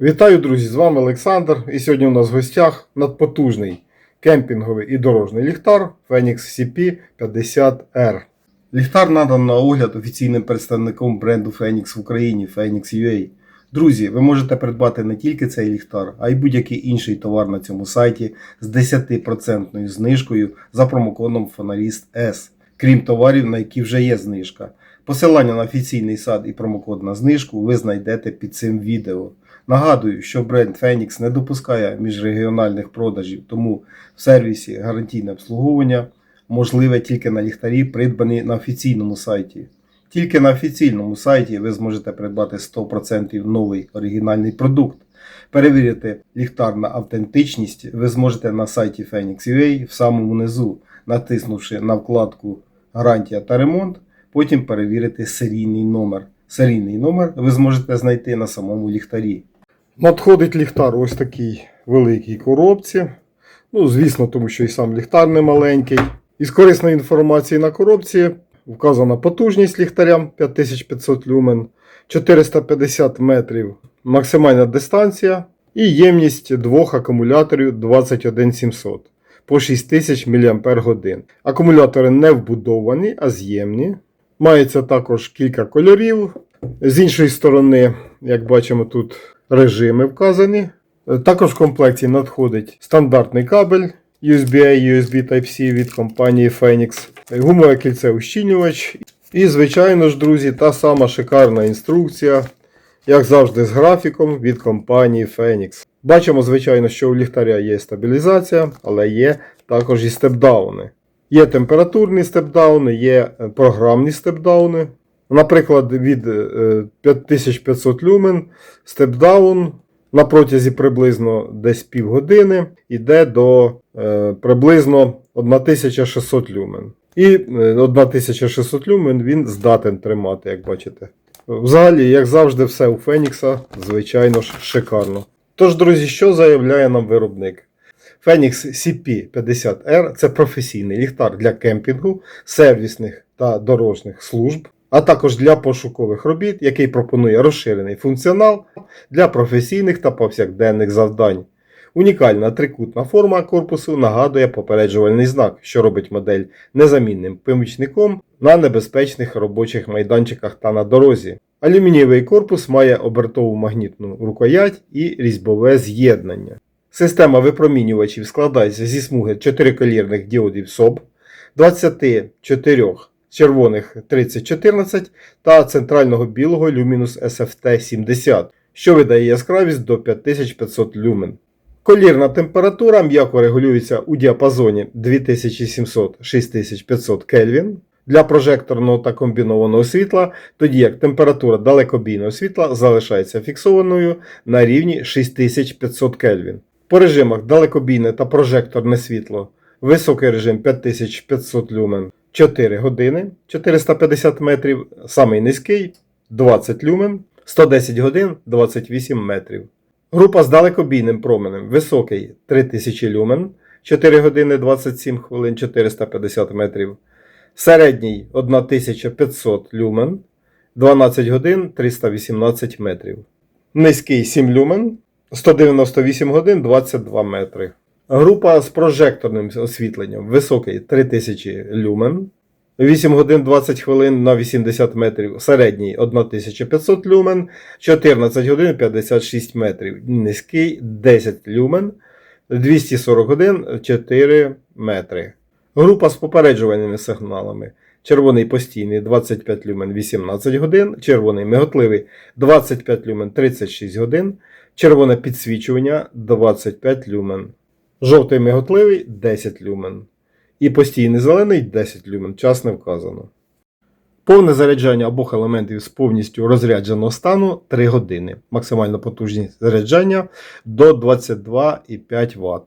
Вітаю, друзі! З вами Олександр. І сьогодні у нас в гостях надпотужний кемпінговий і дорожній ліхтар Phoenix CP50R. Ліхтар надан на огляд офіційним представником бренду Phoenix в Україні Phoenix UA. Друзі, ви можете придбати не тільки цей ліхтар, а й будь-який інший товар на цьому сайті з 10% знижкою за промокодом Фоналіст S, крім товарів, на які вже є знижка. Посилання на офіційний сайт і промокод на знижку ви знайдете під цим відео. Нагадую, що бренд Phoenix не допускає міжрегіональних продажів, тому в сервісі гарантійне обслуговування можливе тільки на ліхтарі, придбані на офіційному сайті. Тільки на офіційному сайті ви зможете придбати 100% новий оригінальний продукт. Перевірити ліхтар на автентичність ви зможете на сайті Phoenix UA в самому низу, натиснувши на вкладку Гарантія та ремонт, потім перевірити серійний номер. Серійний номер ви зможете знайти на самому ліхтарі. Надходить ліхтар ось такій великій коробці. Ну, звісно, тому що і сам ліхтар не маленький. Із корисної інформації на коробці вказана потужність ліхтаря 5500 люмен, 450 метрів максимальна дистанція і ємність двох акумуляторів 21700 по 6000 мАч. Акумулятори не вбудовані, а з'ємні. Мається також кілька кольорів. З іншої сторони, як бачимо, тут режими вказані. Е, Також в комплекті надходить стандартний кабель USB-A, USB Type-C від компанії Phoenix, гумове кільце ущільнювач. І, звичайно ж, друзі, та сама шикарна інструкція, як завжди, з графіком від компанії Phoenix. Бачимо, звичайно, що у ліхтаря є стабілізація, але є також і степдауни. Є температурні степдауни, є е, програмні степдауни. Наприклад, від е, 5500 люмен степдаун на протязі приблизно десь півгодини йде до е, приблизно 1600 люмен. І е, 1600 люмен він здатен тримати, як бачите. Взагалі, як завжди, все у Фенікса, звичайно ж, шикарно. Тож, друзі, що заявляє нам виробник? Phoenix CP50R це професійний ліхтар для кемпінгу, сервісних та дорожніх служб, а також для пошукових робіт, який пропонує розширений функціонал для професійних та повсякденних завдань. Унікальна трикутна форма корпусу нагадує попереджувальний знак, що робить модель незамінним помічником на небезпечних робочих майданчиках та на дорозі. Алюмінієвий корпус має обертову магнітну рукоять і різьбове з'єднання. Система випромінювачів складається зі смуги чотириколірних діодів СОБ, 24 червоних 3014 та центрального білого Luminous SFT 70, що видає яскравість до 5500 люмен. Колірна температура м'яко регулюється у діапазоні 2700-6500 Кельвін для прожекторного та комбінованого світла, тоді як температура далекобійного світла залишається фіксованою на рівні 6500 Кельвін. По режимах далекобійне та прожекторне світло. Високий режим 5500 люмен 4 години 450 метрів. Самий низький 20 люмен 110 годин 28 метрів. Група з далекобійним променем. Високий 3000 люмен 4 години 27 хвилин 450 метрів. Середній 1500 люмен 12 годин 318 метрів. Низький 7 люмен 198 годин 22 метри. Група з прожекторним освітленням високий 3000 люмен. 8 годин 20 хвилин на 80 метрів. Середній 1500 люмен. 14 годин 56 метрів. Низький 10 люмен. 240 годин 4 метри. Група з попереджувальними сигналами. Червоний постійний 25 люмен 18 годин. Червоний миготливий 25 люмен 36 годин. Червоне підсвічування 25 люмен. Жовтий миготливий 10 люмен. І постійний зелений 10 люмен. Час не вказано. Повне заряджання обох елементів з повністю розрядженого стану 3 години. Максимальна потужність заряджання до 22,5 Вт.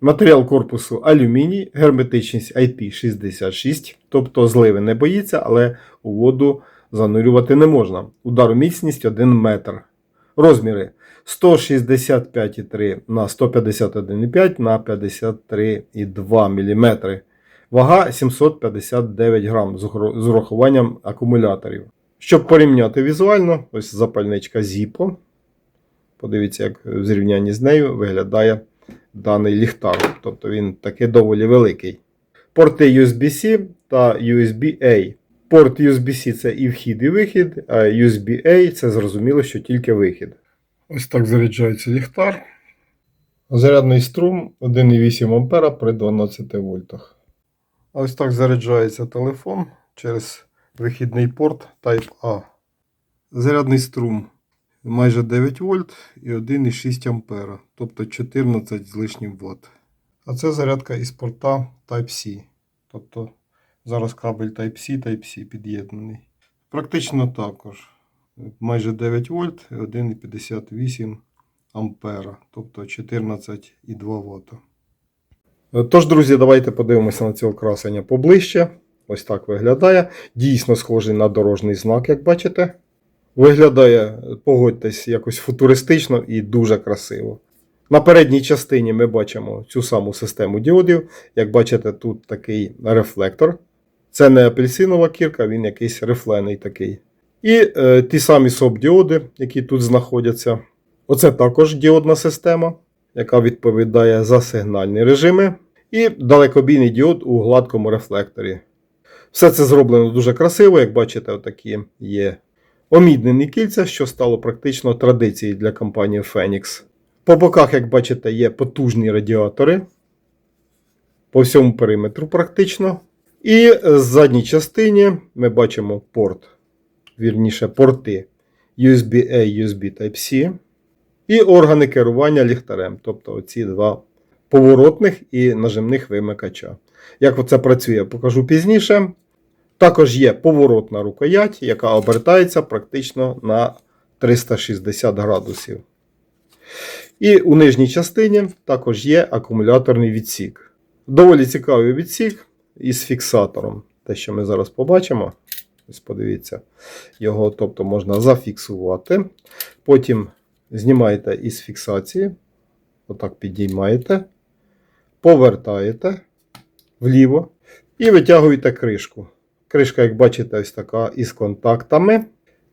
Матеріал корпусу алюміній, герметичність IP66, тобто зливи не боїться, але у воду занурювати не можна. Удару міцність 1 метр. Розміри 165,3 на 151,5 на 53,2 мм. Вага 759 грам з урахуванням акумуляторів. Щоб порівняти візуально, ось запальничка Zippo. Подивіться, як в зрівнянні з нею виглядає даний ліхтар. Тобто він таки доволі великий. Порти USB-C та USB-A. Порт USB-C це і вхід, і вихід, а USB-A це зрозуміло, що тільки вихід. Ось так заряджається ліхтар. Зарядний струм 1,8 А при 12 вольтах. А Ось так заряджається телефон через вихідний порт Type-A. Зарядний струм майже 9 вольт і 1,6 ампера, тобто 14 з лишнім Вт. А це зарядка із порта Type-C. Тобто зараз кабель Type-C, Type-C під'єднаний. Практично також. Майже 9 вольт і 1,58 ампера, тобто 14,2 Вт. Тож, друзі, давайте подивимося на цього красення поближче. Ось так виглядає. Дійсно схожий на дорожній знак, як бачите. Виглядає, погодьтесь, якось футуристично і дуже красиво. На передній частині ми бачимо цю саму систему діодів. Як бачите, тут такий рефлектор. Це не апельсинова кірка, він якийсь рифлений такий. І е, ті самі СОП-діоди, які тут знаходяться. Оце також діодна система, яка відповідає за сигнальні режими. І далекобійний діод у гладкому рефлекторі. Все це зроблено дуже красиво, як бачите, отакі є оміднені кільця, що стало практично традицією для компанії Phoenix. По боках, як бачите, є потужні радіатори по всьому периметру практично. І в задній частині ми бачимо порт, вірніше, порти USB-A, USB Type-C і органи керування ліхтарем, тобто оці два поворотних і нажимних вимикача. Як це працює, я покажу пізніше. Також є поворотна рукоять, яка обертається практично на 360 градусів. І у нижній частині також є акумуляторний відсік. Доволі цікавий відсік із фіксатором. Те, що ми зараз побачимо. Ось подивіться, його тобто, можна зафіксувати. Потім знімаєте із фіксації. Отак підіймаєте, повертаєте вліво і витягуєте кришку. Кришка, як бачите, ось така із контактами.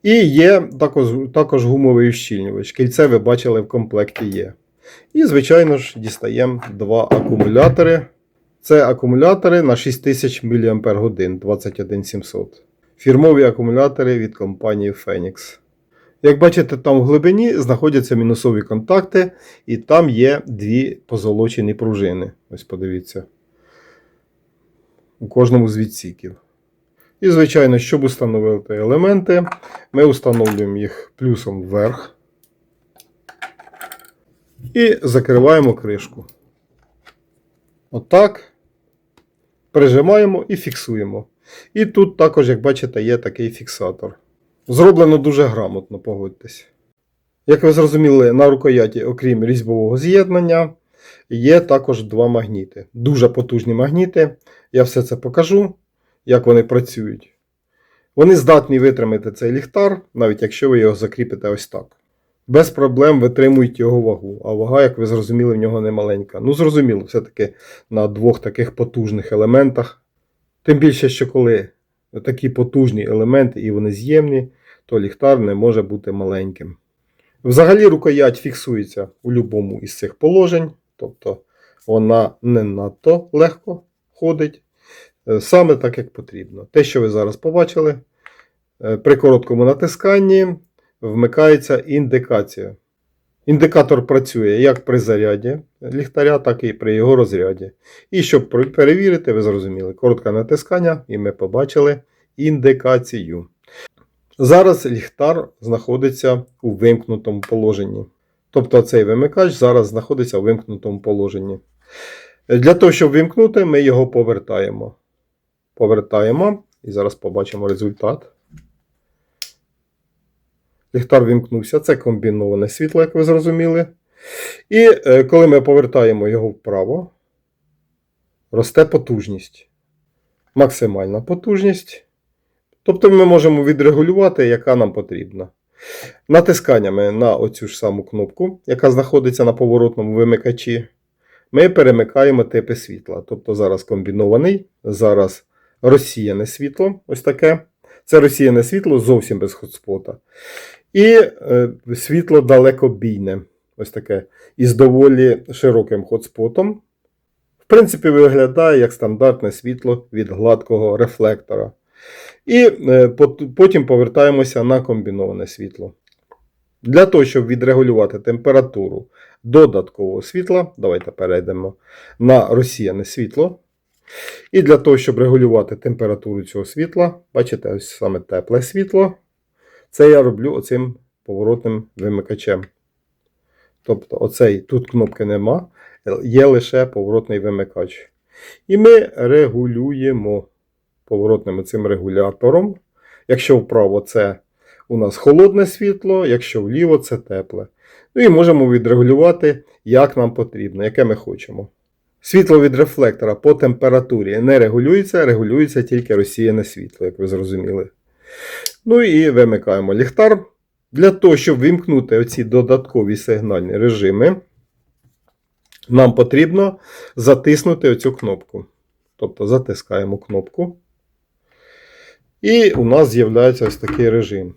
І є також, також гумовий ущільнювач. Кільце ви бачили в комплекті є. І, звичайно ж, дістаємо два акумулятори. Це акумулятори на 6000 мАч 21700. Фірмові акумулятори від компанії Phoenix. Як бачите, там в глибині знаходяться мінусові контакти, і там є дві позолочені пружини. Ось подивіться. У кожному з відсіків. І, звичайно, щоб встановити елементи, ми встановлюємо їх плюсом вверх. І закриваємо кришку. Отак. Прижимаємо і фіксуємо. І тут також, як бачите, є такий фіксатор. Зроблено дуже грамотно, погодьтесь. Як ви зрозуміли, на рукояті, окрім різьбового з'єднання, є також два магніти. Дуже потужні магніти. Я все це покажу, як вони працюють. Вони здатні витримати цей ліхтар, навіть якщо ви його закріпите ось так. Без проблем витримують його вагу, а вага, як ви зрозуміли, в нього не маленька. Ну, зрозуміло, все-таки на двох таких потужних елементах. Тим більше, що коли такі потужні елементи і вони з'ємні, то ліхтар не може бути маленьким. Взагалі, рукоять фіксується у будь-якому із цих положень, тобто вона не надто легко ходить, е, саме так, як потрібно. Те, що ви зараз побачили, е, при короткому натисканні вмикається індикація. Індикатор працює як при заряді ліхтаря, так і при його розряді. І щоб перевірити, ви зрозуміли, коротке натискання, і ми побачили індикацію. Зараз ліхтар знаходиться у вимкнутому положенні. Тобто цей вимикач зараз знаходиться у вимкнутому положенні. Для того, щоб вимкнути, ми його повертаємо. Повертаємо і зараз побачимо результат. Ліхтар вимкнувся, це комбіноване світло, як ви зрозуміли. І е, коли ми повертаємо його вправо, росте потужність. Максимальна потужність. Тобто ми можемо відрегулювати, яка нам потрібна. Натисканнями на оцю ж саму кнопку, яка знаходиться на поворотному вимикачі, ми перемикаємо типи світла. Тобто зараз комбінований, зараз розсіяне світло, ось таке. Це розсіяне світло зовсім без хотспота. І е, світло далекобійне. Ось таке. Із доволі широким хотспотом. В принципі, виглядає як стандартне світло від гладкого рефлектора. І е, потім повертаємося на комбіноване світло. Для того, щоб відрегулювати температуру додаткового світла, давайте перейдемо на розсіяне світло. І для того, щоб регулювати температуру цього світла, бачите, ось саме тепле світло. Це я роблю оцим поворотним вимикачем. Тобто, оцей тут кнопки нема, є лише поворотний вимикач. І ми регулюємо поворотним цим регулятором. Якщо вправо це у нас холодне світло, якщо вліво це тепле. Ну і можемо відрегулювати, як нам потрібно, яке ми хочемо. Світло від рефлектора по температурі не регулюється, регулюється тільки розсіяне світло, як ви зрозуміли. Ну і вимикаємо ліхтар. Для того, щоб вимкнути оці додаткові сигнальні режими, нам потрібно затиснути оцю кнопку. Тобто затискаємо кнопку. І у нас з'являється ось такий режим.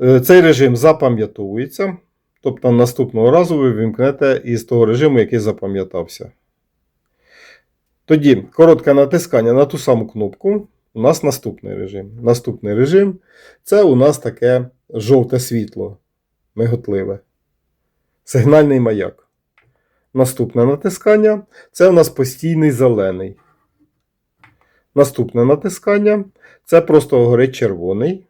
Е, Цей режим запам'ятовується. Тобто наступного разу ви вимкнете із того режиму, який запам'ятався. Тоді коротке натискання на ту саму кнопку. У нас наступний режим. Наступний режим це у нас таке жовте світло, миготливе. Сигнальний маяк. Наступне натискання це у нас постійний зелений. Наступне натискання це просто горить червоний.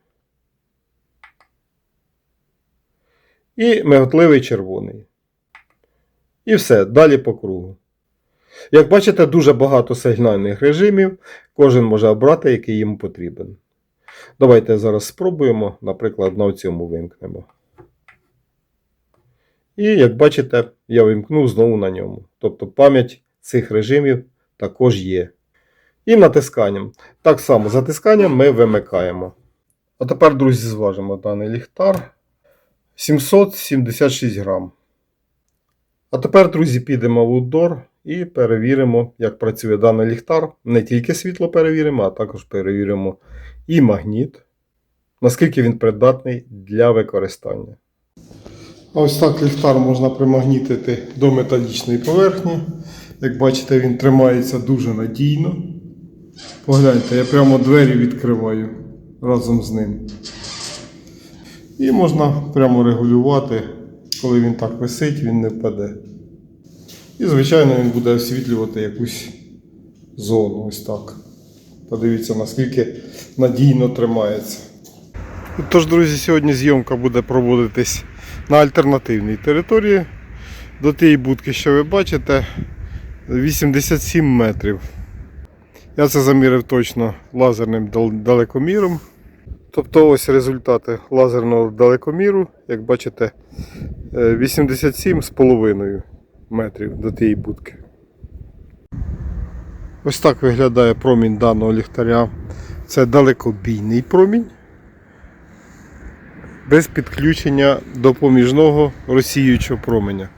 І миготливий червоний. І все, далі по кругу. Як бачите, дуже багато сигнальних режимів. Кожен може обрати, який йому потрібен. Давайте зараз спробуємо, наприклад, на цьому вимкнемо. І як бачите, я вимкнув знову на ньому. Тобто пам'ять цих режимів також є. І натисканням. Так само затисканням ми вимикаємо. А тепер, друзі, зважимо даний ліхтар. 776 грам. А тепер, друзі, підемо в outdoor і перевіримо, як працює даний ліхтар. Не тільки світло перевіримо, а також перевіримо і магніт, наскільки він придатний для використання. Ось так ліхтар можна примагнітити до металічної поверхні. Як бачите, він тримається дуже надійно. Погляньте, я прямо двері відкриваю разом з ним. І можна прямо регулювати, коли він так висить, він не впаде. І, звичайно, він буде освітлювати якусь зону. Ось так. Подивіться, наскільки надійно тримається. Тож, друзі, сьогодні зйомка буде проводитись на альтернативній території. До тієї будки, що ви бачите, 87 метрів. Я це замірив точно лазерним далекоміром. Тобто ось результати лазерного далекоміру, як бачите, е, 87,5 метрів до тієї будки. Ось так виглядає промінь даного ліхтаря. Це далекобійний промінь. Без підключення допоміжного розсіюючого променя.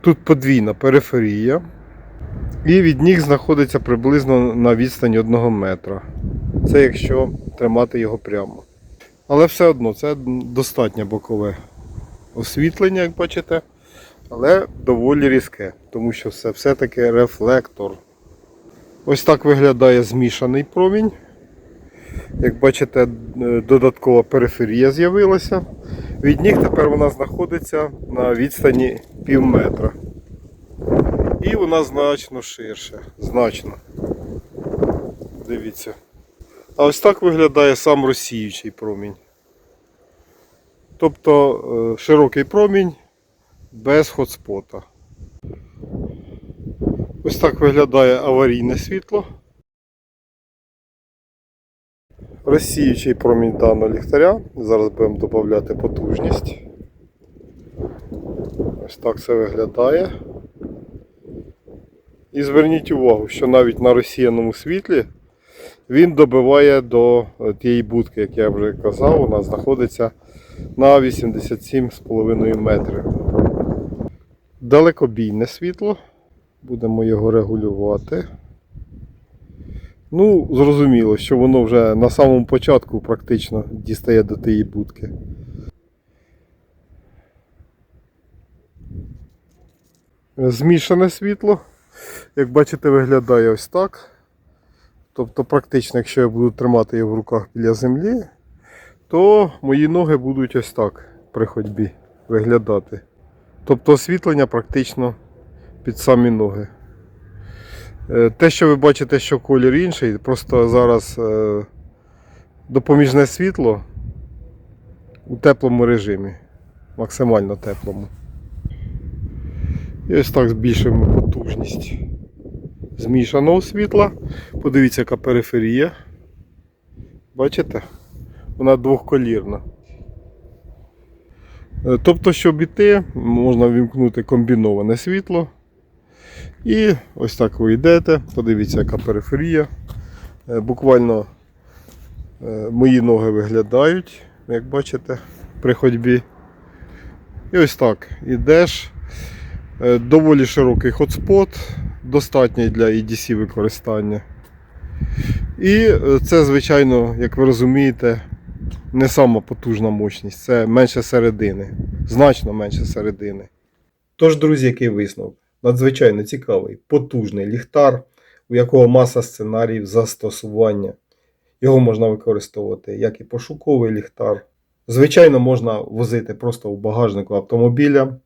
Тут подвійна периферія. І від них знаходиться приблизно на відстані 1 метра. Це якщо тримати його прямо. Але все одно це достатнє бокове освітлення, як бачите, але доволі різке, тому що це все-таки рефлектор. Ось так виглядає змішаний промінь. Як бачите, е, додаткова периферія з'явилася. Від них тепер вона знаходиться на відстані пів метра. І вона значно ширше. Значно. Дивіться. А ось так виглядає сам розсіючий промінь. Тобто е, широкий промінь без хотспота. Ось так виглядає аварійне світло. Розсіючий промінь даного ліхтаря. Зараз будемо додати потужність. Ось так це виглядає. І зверніть увагу, що навіть на розсіяному світлі він добиває до тієї будки, як я вже казав, вона знаходиться на 87,5 метрів. Далекобійне світло. Будемо його регулювати. Ну, зрозуміло, що воно вже на самому початку практично дістає до тієї будки. Змішане світло, як бачите, виглядає ось так. Тобто, практично, якщо я буду тримати його в руках біля землі, то мої ноги будуть ось так при ходьбі виглядати. Тобто освітлення практично під самі ноги. Е, Те, що ви бачите, що колір інший, просто зараз е, допоміжне світло у теплому режимі, максимально теплому. І ось так збільшуємо потужність змішаного світла. Подивіться, яка периферія. Бачите? Вона двохколірна. Е, Тобто, щоб іти, можна вімкнути комбіноване світло. І ось так ви йдете. Подивіться, яка периферія. Е, Буквально е, мої ноги виглядають, як бачите, при ходьбі. І ось так ідеш. Доволі широкий хотспот, достатній для EDC використання. І це, звичайно, як ви розумієте, не сама потужна мощність, це менше середини, значно менше середини. Тож, друзі, який висновок? Надзвичайно цікавий, потужний ліхтар, у якого маса сценаріїв застосування. Його можна використовувати як і пошуковий ліхтар. Звичайно, можна возити просто у багажнику автомобіля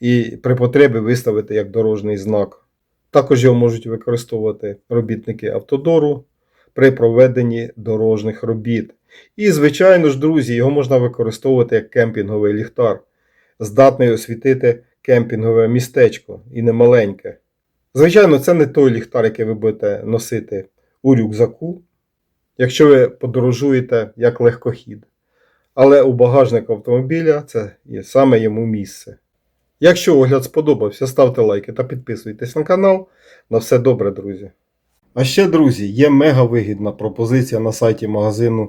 і при потребі виставити як дорожній знак. Також його можуть використовувати робітники автодору при проведенні дорожніх робіт. І, звичайно ж, друзі, його можна використовувати як кемпінговий ліхтар, здатний освітити кемпінгове містечко і не маленьке. Звичайно, це не той ліхтар, який ви будете носити у рюкзаку, якщо ви подорожуєте як легкохід. Але у багажнику автомобіля це є саме йому місце. Якщо огляд сподобався, ставте лайки та підписуйтесь на канал. На все добре, друзі. А ще, друзі, є мега вигідна пропозиція на сайті магазину